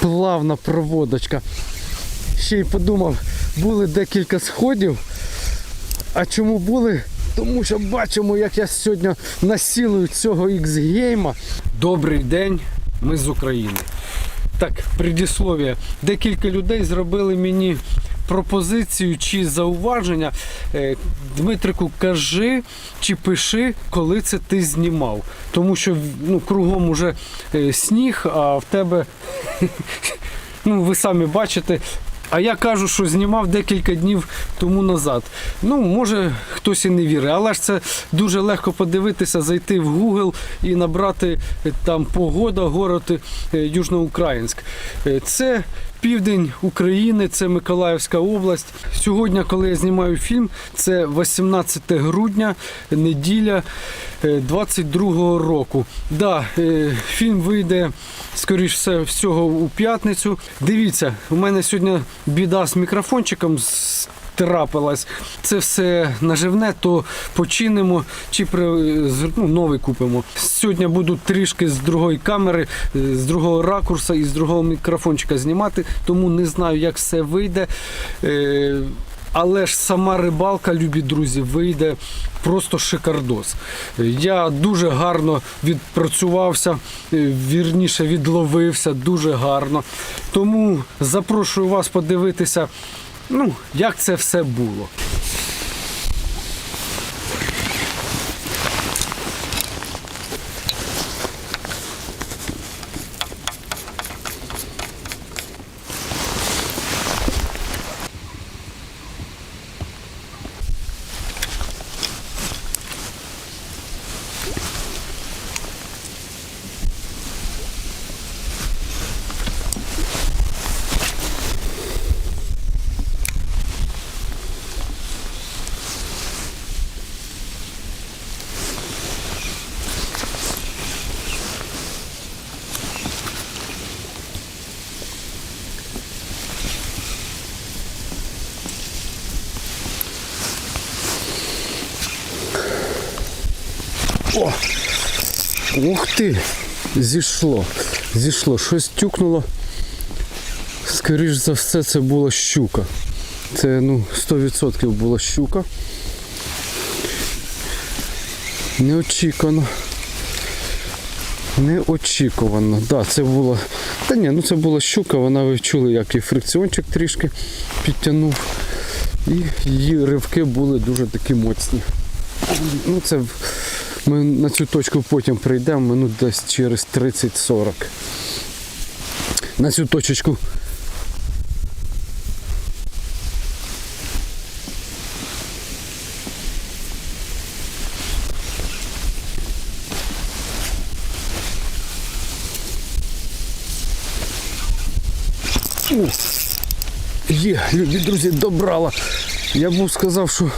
плавна проводочка. Ще й подумав, були декілька сходів. А чому були? Тому що бачимо, як я сьогодні насілую цього X-гейма. Добрий день, ми з України. Так, предіслов'я. Декілька людей зробили мені пропозицію чи зауваження. Е, Дмитрику, кажи чи пиши, коли це ти знімав. Тому що ну, кругом уже е, сніг, а в тебе, ну ви самі бачите. А я кажу, що знімав декілька днів тому назад. Ну, може, хтось і не вірить, але ж це дуже легко подивитися, зайти в Google і набрати е, там погода, город Южноукраїнськ. Це південь України, це Миколаївська область. Сьогодні, коли я знімаю фільм, це 18 грудня, неділя е, 22-го року. Да, е, фільм вийде, скоріш всього у п'ятницю. Дивіться, у мене сьогодні біда з мікрофончиком. Трапилась. Це все наживне, то починимо чи при, ну, новий купимо. Сьогодні буду трішки з другої камери, е, з другого ракурсу і з другого мікрофончика знімати, тому не знаю, як все вийде. Е, але ж сама рибалка, любі друзі, вийде просто шикардос. Я дуже гарно відпрацювався, е, вірніше відловився дуже гарно. Тому запрошую вас подивитися, ну, як це все було. О! Ух ти! Зійшло. Зійшло. Щось тюкнуло. Скоріш за все, це була щука. Це ну, 100% була щука. Неочікувано. Неочікувано. Да, це була. Та ні, ну це була щука, вона ви чули, як і фрикціончик трішки підтягнув. І її ривки були дуже такі моцні. Ну, це ми на цю точку потім прийдемо минут десь через 30-40. На цю точечку. Є, любі друзі, добрала. Я був сказав, що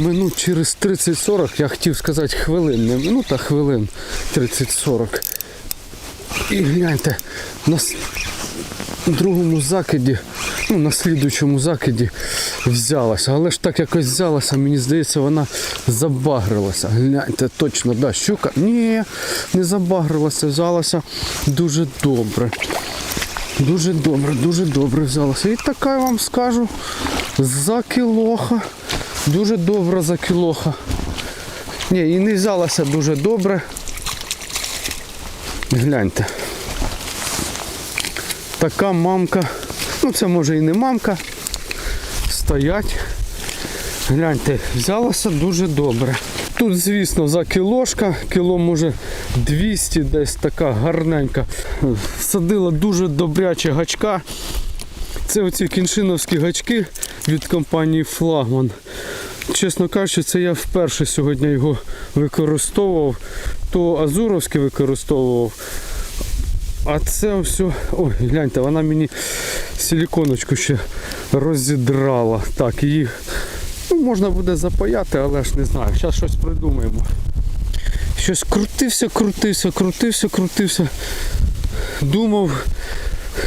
Минут через 30-40, я хотів сказати хвилин, не минут, а хвилин 30-40. І гляньте, на другому закиді, ну на слідуючому закиді взялася. Але ж так якось взялася, мені здається, вона забагрилася. Гляньте, точно, да, щука. Ні, не забагрилася, взялася дуже добре. Дуже добре, дуже добре взялася. І така я вам скажу за кілоха. Дуже добра за кілоха. Ні, і не взялася дуже добре. Гляньте. Така мамка. Ну це може і не мамка. Стоять. Гляньте, взялася дуже добре. Тут, звісно, за кілошка, кіло може 200, десь така гарненька. Садила дуже добряче гачка. Це оці кіншиновські гачки від компанії Флагман. Чесно кажучи, це я вперше сьогодні його використовував. То Азуровський використовував. А це все. Ой, гляньте, вона мені силіконочку ще розідрала. Так, її ну, можна буде запаяти, але ж не знаю. Зараз щось придумаємо. Щось крутився, крутився, крутився, крутився. Думав,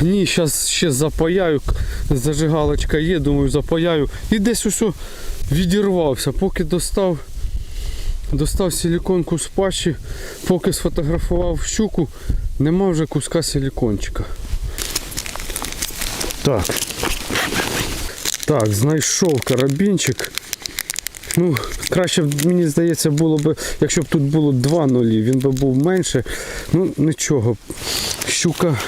ні, зараз ще запаяю. Зажигалочка є, думаю, запаяю. І десь усе відірвався, поки достав. Достав силіконку з пащі, поки сфотографував щуку, нема вже куска силікончика. Так. Так, знайшов карабінчик. Ну, краще б, мені здається, було б, якщо б тут було два нулі, він би був менше. Ну, нічого. Щука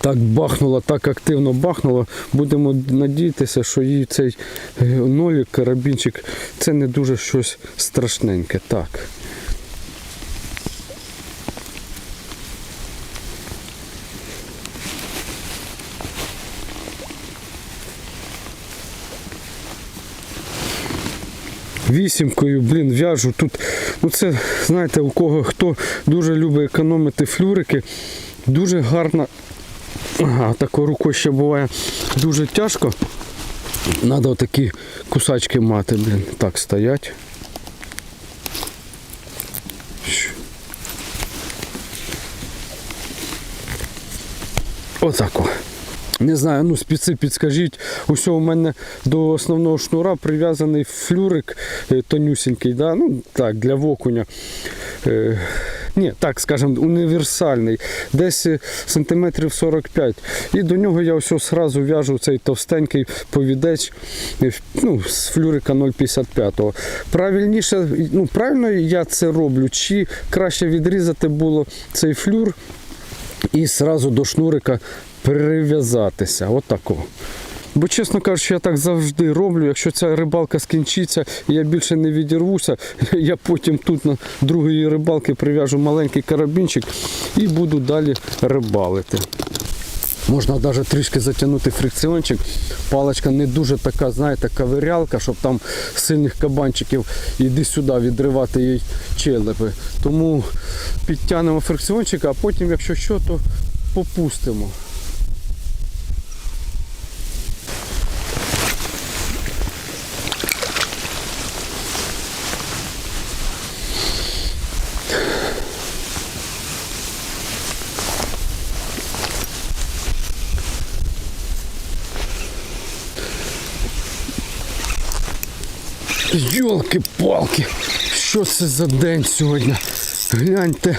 так бахнула, так активно бахнула. Будемо надіятися, що їй цей е, нолік, карабінчик, це не дуже щось страшненьке. Так. Вісімкою, блін, в'яжу тут. Ну це, знаєте, у кого хто дуже любить економити флюрики, дуже гарна. Ага, такою рукою ще буває дуже тяжко. Треба такі кусачки мати, блін. Так стоять. Щ. Отако. Не знаю, ну спеці підскажіть. Усе у мене до основного шнура прив'язаний флюрик е, тонюсінький, да? ну так, для окуня. Ні, так скажемо, універсальний, десь е, сантиметрів 45. І до нього я ось одразу в'яжу цей товстенький повідець е, ну, з флюрика 0,55. Правильніше, ну правильно я це роблю, чи краще відрізати було цей флюр і зразу до шнурика прив'язатися. Отако. Бо, чесно кажучи, я так завжди роблю. Якщо ця рибалка скінчиться і я більше не відірвуся, я потім тут на другої рибалки прив'яжу маленький карабінчик і буду далі рибалити. Можна навіть трішки затягнути фрикціончик. Паличка не дуже така, знаєте, каверялка, щоб там сильних кабанчиків іди сюди відривати їй челепи. Тому підтягнемо фрикціончик, а потім, якщо що, то попустимо. Йолки-палки, що це за день сьогодні? Гляньте,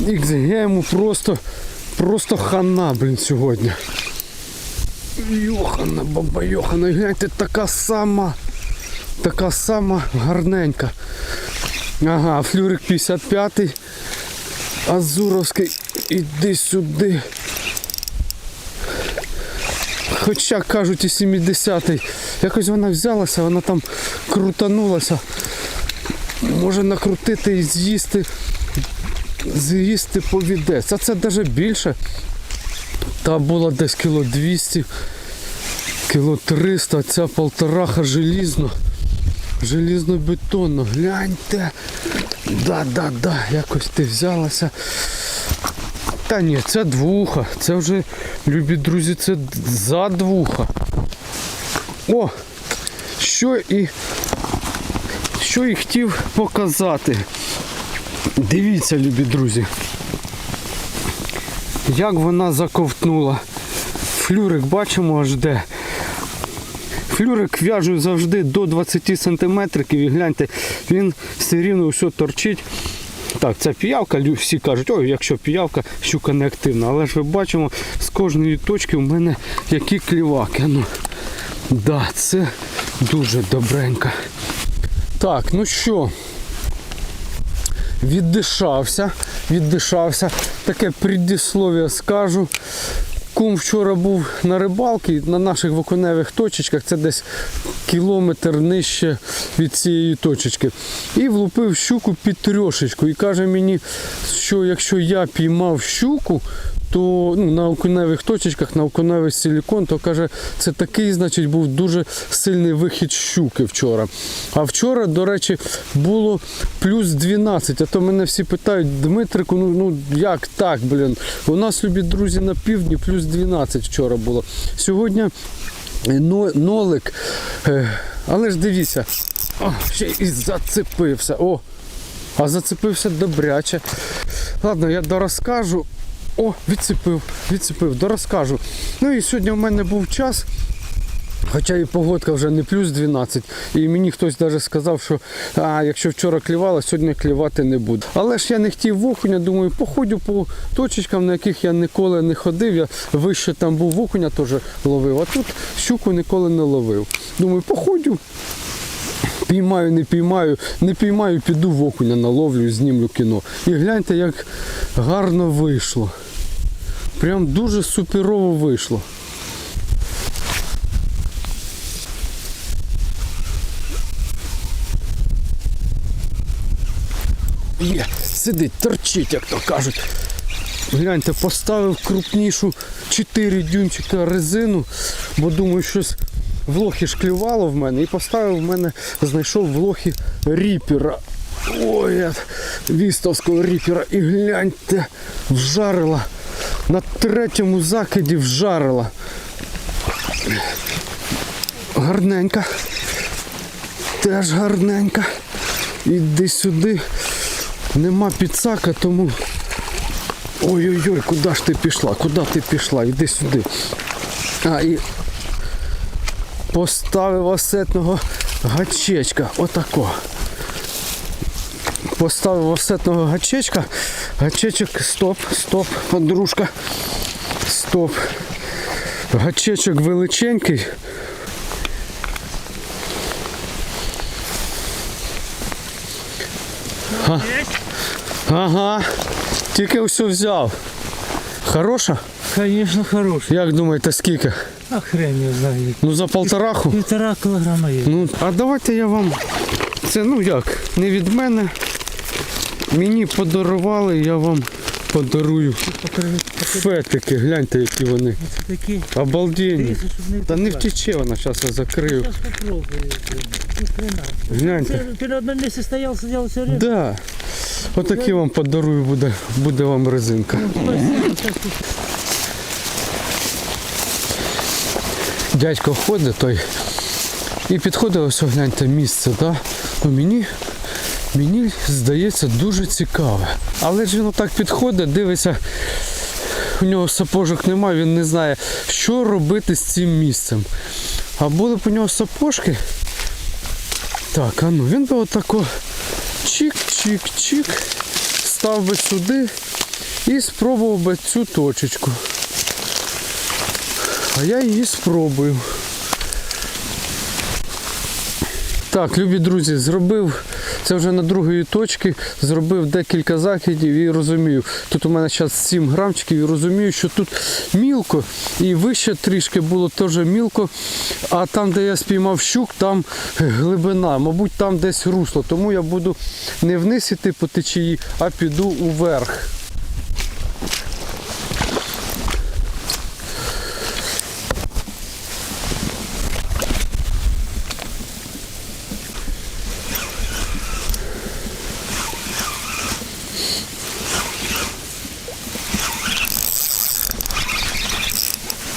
XG йому просто, просто хана, блін, сьогодні. Йохана, баба Йохана, гляньте, така сама, така сама гарненька. Ага, флюрик 55-й. Азуровський, іди сюди. Хоча кажуть і 70-й. Якось вона взялася, вона там крутанулася. Може накрутити і з'їсти. З'їсти повідець. А це навіть більше. Та була десь кіло 200, кіло 300, а ця полтораха желізно. Желізно-бетонно. Гляньте. Да-да-да, якось ти взялася. Та ні, це двуха. Це вже, любі друзі, це за двуха. О! Що і що і хотів показати. Дивіться, любі друзі. Як вона заковтнула. Флюрик бачимо аж де. Флюрик в'яжу завжди до 20 см і гляньте, він все рівно все торчить. Так, це піявка, всі кажуть, ой, якщо піявка, щука не активна. Але ж ви бачимо, з кожної точки у мене які кліваки. Ну, да, це дуже добренько. Так, ну що, віддишався, віддишався. Таке предіслов'я скажу. Кум вчора був на рибалці на наших виконевих точечках, це десь кілометр нижче від цієї точечки. І влупив щуку під трьошечку. І каже мені, що якщо я піймав щуку, то ну, на окуневих точечках, на окуневий силікон, то каже, це такий, значить, був дуже сильний вихід щуки вчора. А вчора, до речі, було плюс 12. А то мене всі питають, Дмитрику, ну, ну як так, блін? У нас, любі друзі, на півдні плюс 12 вчора було. Сьогодні нолик. Е, Але ж дивіться, о, ще і зацепився. О, а зацепився добряче. Ладно, я дорозкажу. О, відцепив, відцепив, дорозкажу. Ну і сьогодні в мене був час. Хоча і погодка вже не плюс 12. І мені хтось навіть сказав, що а, якщо вчора клювало, сьогодні клювати не буде. Але ж я не хотів в окуня, думаю, походю по точечкам, на яких я ніколи не ходив. Я вище там був в окуня теж ловив, а тут щуку ніколи не ловив. Думаю, походю. Піймаю, не піймаю, не піймаю, піду в окуня наловлю знімлю кіно. І гляньте, як гарно вийшло. Прям дуже суперово вийшло. Є, сидить, торчить, як то кажуть. Гляньте, поставив крупнішу 4 дюнчика резину, бо думаю, щось в лохі шклювало в мене і поставив в мене, знайшов в лохі ріпера. Ой, вістовського ріпера. І гляньте, вжарила. На третьому закиді вжарила. Гарненька. Теж гарненька. Іди сюди. Нема підсака, тому. Ой-ой-ой, куди ж ти пішла? Куди ти пішла? Іди сюди. А, і поставив осетного гачечка. Отако. Поставив осетного гачечка. Гачечок, стоп, стоп, подружка. Стоп. Гачечок величенький. Ага. Тільки все взяв. Хороша? Конечно, хороший. Як думаєте, скільки? А хрен його знає. Ну за полтораху? Півтора кілограма є. Ну, а давайте я вам. Це ну як, не від мене. Мені подарували, я вам подарую фетики. Гляньте, які вони. Такі. Обалденні. Дивіться, щоб не Та не втекла. втече вона, зараз я закрию. Зараз попробую. Ні хрена. Гляньте. Це, ти на одному місці стояв, сидів все время. Да. Отакі вам подарую буде, буде вам резинка. Спасибо, що Дядько ходить той. І підходить ось гляньте місце, да? ну, мені, мені здається дуже цікаве. Але ж він отак підходить, дивиться, у нього сапожок немає, він не знає, що робити з цим місцем. А були б у нього сапожки. Так, а ну він би отако чик-чик-чик, став би сюди і спробував би цю точечку. А я її спробую. Так, любі друзі, зробив це вже на другої точки, зробив декілька закидів і розумію. Тут у мене зараз 7 грамчиків і розумію, що тут мілко і вище трішки було теж мілко, а там, де я спіймав щук, там глибина, мабуть, там десь русло. Тому я буду не вниз іти по течії, а піду уверх.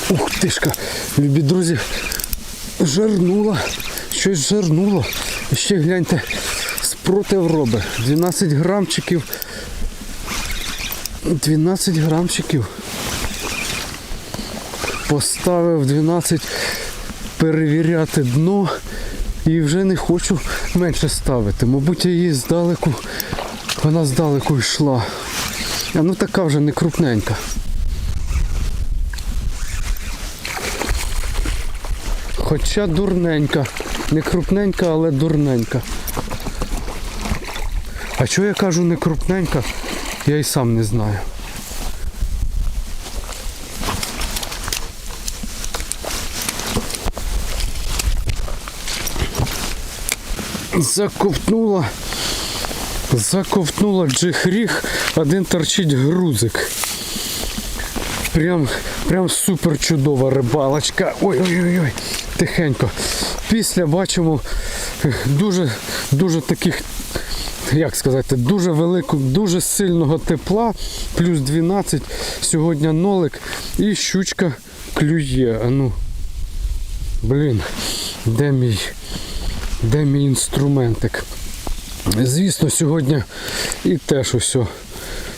Ух тишка, любі друзі, жернула, щось жернуло. Ще гляньте, спротив робить. 12 грамчиків. 12 грамчиків. Поставив 12 перевіряти дно і вже не хочу менше ставити. Мабуть, я її здалеку, вона здалеку йшла. А ну така вже не крупненька. Хоча дурненька. Не крупненька, але дурненька. А чого я кажу не крупненька, я і сам не знаю. Заковтнула. Заковтнула джихріг, один торчить грузик. Прям, прям супер чудова рибалочка. Ой-ой-ой, тихенько. Після бачимо е, дуже, дуже таких, як сказати, дуже великого, дуже сильного тепла, плюс 12. Сьогодні нолик і щучка клює. Ну, блін, де мій, де мій інструментик? Звісно, сьогодні і теж усе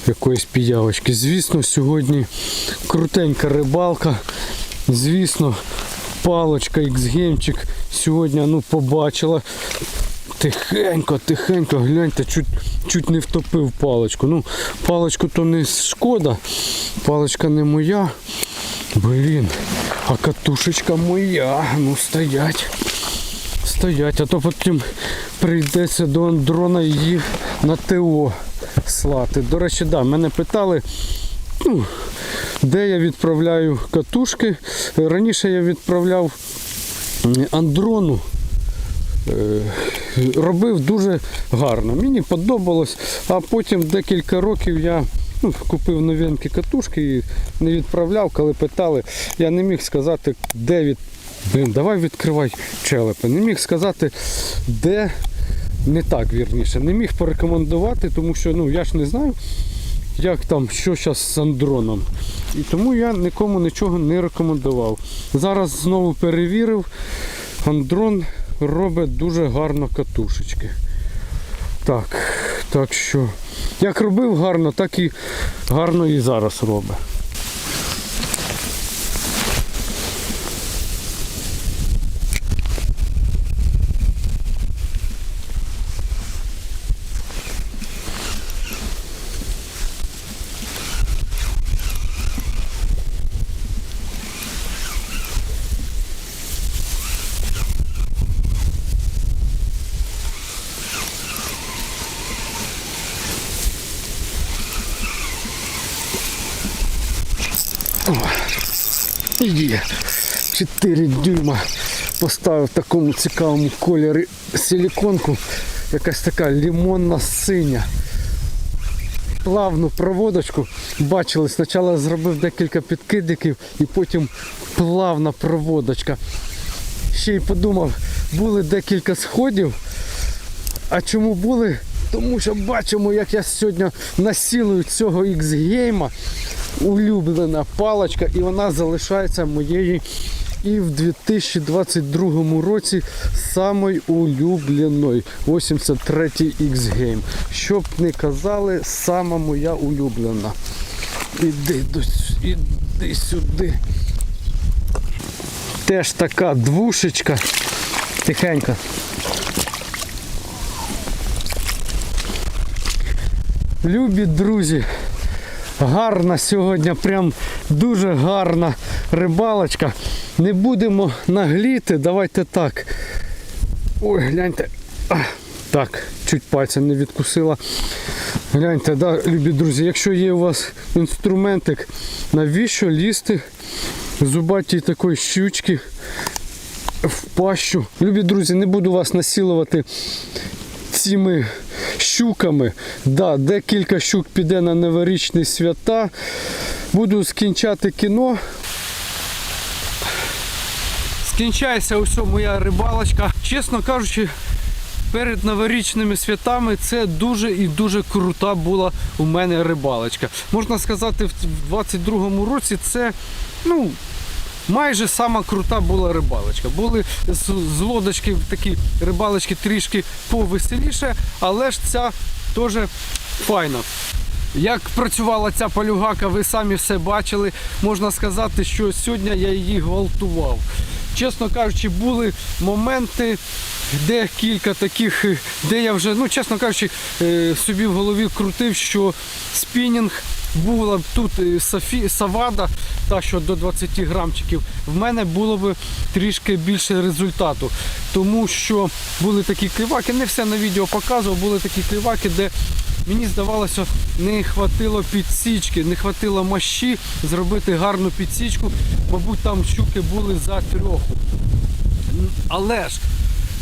якоїсь піявочки. Звісно, сьогодні крутенька рибалка. Звісно, палочка X-геймчик сьогодні ну, побачила. Тихенько, тихенько, гляньте, чуть, чуть не втопив паличку. Ну, паличку то не шкода, паличка не моя. Блін, а катушечка моя. Ну стоять. Стоять, а то потім прийдеться до Андрона її на ТО слати. До речі, да, мене питали, ну, де я відправляю катушки. Раніше я відправляв Андрону. Е, Робив дуже гарно. Мені подобалось, а потім декілька років я ну, купив новинки катушки і не відправляв, коли питали. Я не міг сказати, де від. Блін, давай відкривай челепи. Не міг сказати, де не так вірніше. Не міг порекомендувати, тому що ну, я ж не знаю, як там, що зараз з андроном. І тому я нікому нічого не рекомендував. Зараз знову перевірив. Андрон робить дуже гарно катушечки. Так, так що, як робив гарно, так і гарно і зараз робить. Є. 4 дюйма поставив в такому цікавому кольорі силіконку. Якась така лимонна синя. Плавну проводочку. Бачили, спочатку зробив декілька підкидиків і потім плавна проводочка. Ще й подумав, були декілька сходів. А чому були? Тому що бачимо, як я сьогодні насілую цього X-гейма. Улюблена паличка, і вона залишається моєю і в 2022 році самою улюбленою. 83-й X-Game. Що б не казали, сама моя улюблена. Іди, іди сюди. Теж така двушечка. Тихенько. Любі друзі, гарна сьогодні, прям дуже гарна рибалочка. Не будемо нагліти, давайте так. Ой, гляньте. Так, чуть пальцем не відкусила. Гляньте, да, любі друзі, якщо є у вас інструментик, навіщо лізти зубатій такої щучки в пащу. Любі друзі, не буду вас насилувати цими щуками. Да, декілька щук піде на новорічні свята. Буду скінчати кіно. Скінчається ось моя рибалочка. Чесно кажучи, перед новорічними святами це дуже і дуже крута була у мене рибалочка. Можна сказати, в 22-му році це ну, майже сама крута була рибалочка. Були з, з лодочки такі рибалочки трішки повеселіше, але ж ця теж файна. Як працювала ця полюгака, ви самі все бачили. Можна сказати, що сьогодні я її гвалтував. Чесно кажучи, були моменти, де кілька таких, де я вже, ну чесно кажучи, е, собі в голові крутив, що спінінг була б тут е, Софі, Савада, та що до 20 грамчиків, в мене було б трішки більше результату. Тому що були такі кліваки, не все на відео показував, були такі кліваки, де Мені здавалося, не хватило підсічки, не хватило мощі зробити гарну підсічку. Мабуть, там щуки були за трьох. Але ж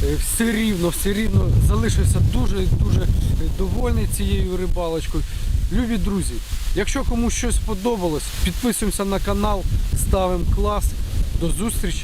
е, все рівно, все рівно залишився дуже дуже е, довольний цією рибалочкою. Любі друзі, якщо комусь щось сподобалось, підписуємося на канал, ставимо клас. До зустрічі